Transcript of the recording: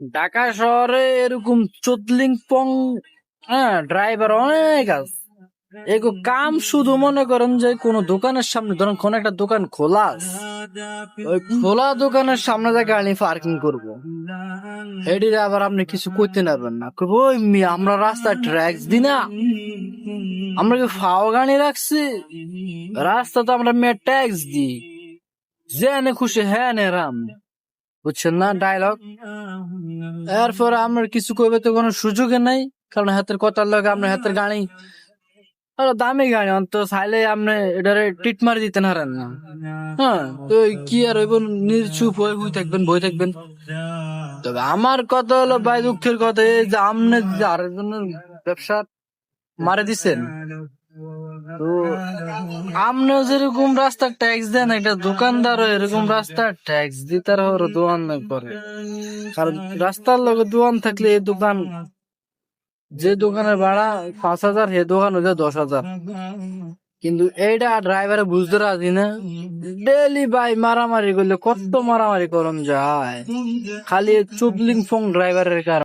ঢাকা শহরে এরকম চোদলিং পং হ্যাঁ ড্রাইভার অনেক আছে। এগো কাম শুধু মনে করেন যে কোন দোকানের সামনে, ধরেন কোন একটা দোকান খোলা ওই খোলা দোকানের সামনে যে গাড়ি পার্কিং করব। এটির আবার আপনি কিছু করতে পারবেন না। ওই আমরা রাস্তায় ট্র্যাক্স দি না। আমরা কি ফাও গাড়ি রাখছি? রাস্তা তো আমরা মেয়ে ট্যাক্স দিই। জেনে খুশি হ্যাঁ নে রাম। বুঝছেন না ডায়লগ এরপর আমরা কিছু করবে তো কোনো সুযোগে নাই, কারণ হাতের কথার লগে আমরা হাতের গাড়ি। দামি গাড়ি অন্ত চাইলে আপনি এটারে টিট মারি দিতে পারেন না। হ্যাঁ তো কি আর হইব? নির্চুপ হয়ে বই থাকবেন বই থাকবেন। তবে আমার কথা হলো ভাই দুঃখের কথা, এই যে আপনি আরেকজনের ব্যবসা মারে দিছেন। তো আপনিও যেরকম রাস্তার ট্যাক্স দেন, একটা দোকানদারও এরকম রাস্তার ট্যাক্স দিতে ওরা দোকান করে কারণ রাস্তার লগে দোকান থাকলে এই দোকান, যে দোকানের ভাড়া পাঁচ হাজার, সে দোকান হইলে দশ হাজার। কিন্তু এইটা ড্রাইভারে বুঝতে রাজি না ডেলি ভাই মারামারি করলে কত মারামারি করন যায়। খালি চুদলিং ফোং ড্রাইভারের কারণে।